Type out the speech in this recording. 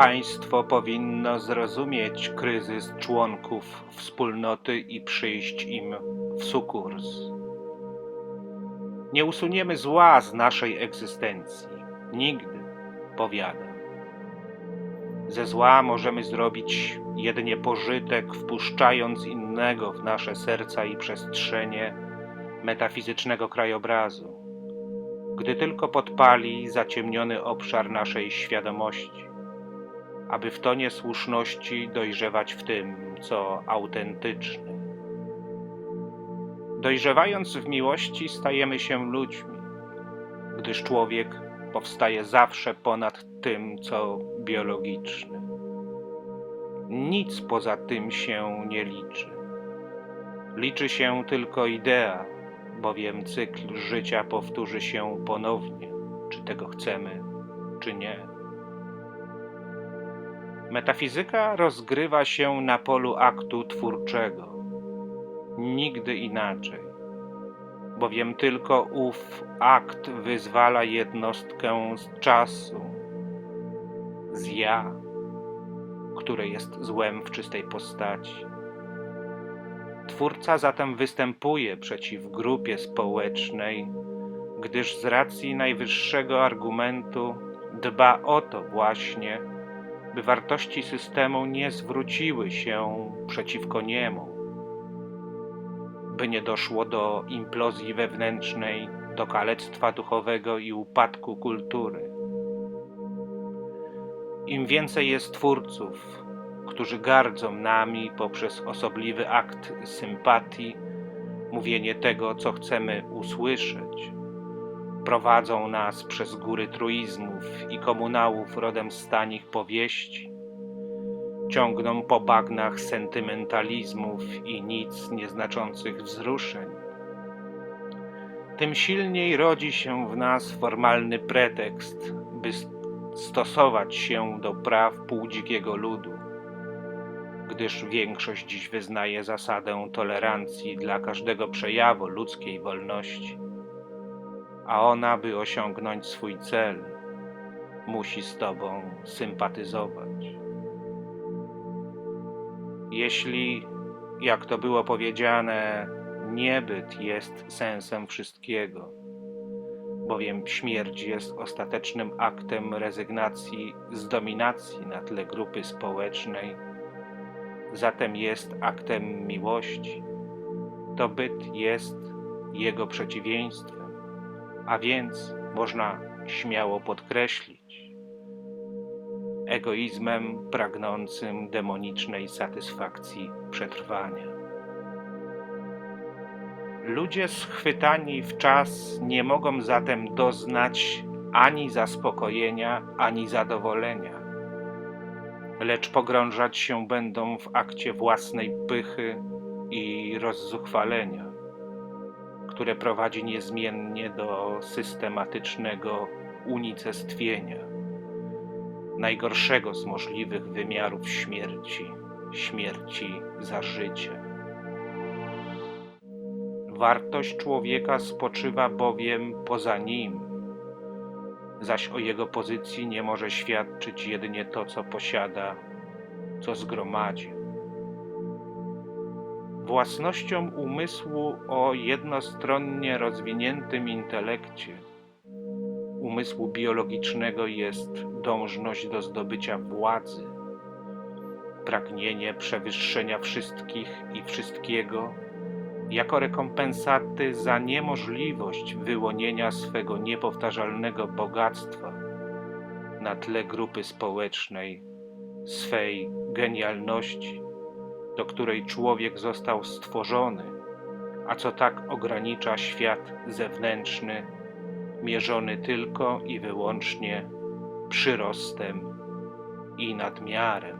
Państwo powinno zrozumieć kryzys członków wspólnoty i przyjść im w sukurs. Nie usuniemy zła z naszej egzystencji. Nigdy, powiadam. Ze zła możemy zrobić jedynie pożytek, wpuszczając innego w nasze serca i przestrzenie metafizycznego krajobrazu, gdy tylko podpali zaciemniony obszar naszej świadomości, aby w tonie słuszności dojrzewać w tym, co autentyczne. Dojrzewając w miłości, stajemy się ludźmi, gdyż człowiek powstaje zawsze ponad tym, co biologiczne. Nic poza tym się nie liczy. Liczy się tylko idea, bowiem cykl życia powtórzy się ponownie, czy tego chcemy, czy nie. Metafizyka rozgrywa się na polu aktu twórczego. Nigdy inaczej, bowiem tylko ów akt wyzwala jednostkę z czasu, z ja, które jest złem w czystej postaci. Twórca zatem występuje przeciw grupie społecznej, gdyż z racji najwyższego argumentu dba o to właśnie, by wartości systemu nie zwróciły się przeciwko niemu, by nie doszło do implozji wewnętrznej, do kalectwa duchowego i upadku kultury. Im więcej jest twórców, którzy gardzą nami poprzez osobliwy akt sympatii, mówienie tego, co chcemy usłyszeć, prowadzą nas przez góry truizmów i komunałów rodem z tanich powieści, ciągną po bagnach sentymentalizmów i nic nieznaczących wzruszeń. Tym silniej rodzi się w nas formalny pretekst, by stosować się do praw półdzikiego ludu, gdyż większość dziś wyznaje zasadę tolerancji dla każdego przejawu ludzkiej wolności a ona, by osiągnąć swój cel, musi z Tobą sympatyzować. Jeśli, jak to było powiedziane, niebyt jest sensem wszystkiego, bowiem śmierć jest ostatecznym aktem rezygnacji z dominacji na tle grupy społecznej, zatem jest aktem miłości, to byt jest jego przeciwieństwem a więc można śmiało podkreślić egoizmem pragnącym demonicznej satysfakcji przetrwania. Ludzie schwytani w czas nie mogą zatem doznać ani zaspokojenia, ani zadowolenia, lecz pogrążać się będą w akcie własnej pychy i rozzuchwalenia które prowadzi niezmiennie do systematycznego unicestwienia, najgorszego z możliwych wymiarów śmierci, śmierci za życie. Wartość człowieka spoczywa bowiem poza nim, zaś o jego pozycji nie może świadczyć jedynie to, co posiada, co zgromadził własnością umysłu o jednostronnie rozwiniętym intelekcie, umysłu biologicznego jest dążność do zdobycia władzy, pragnienie przewyższenia wszystkich i wszystkiego jako rekompensaty za niemożliwość wyłonienia swego niepowtarzalnego bogactwa na tle grupy społecznej, swej genialności do której człowiek został stworzony, a co tak ogranicza świat zewnętrzny, mierzony tylko i wyłącznie przyrostem i nadmiarem.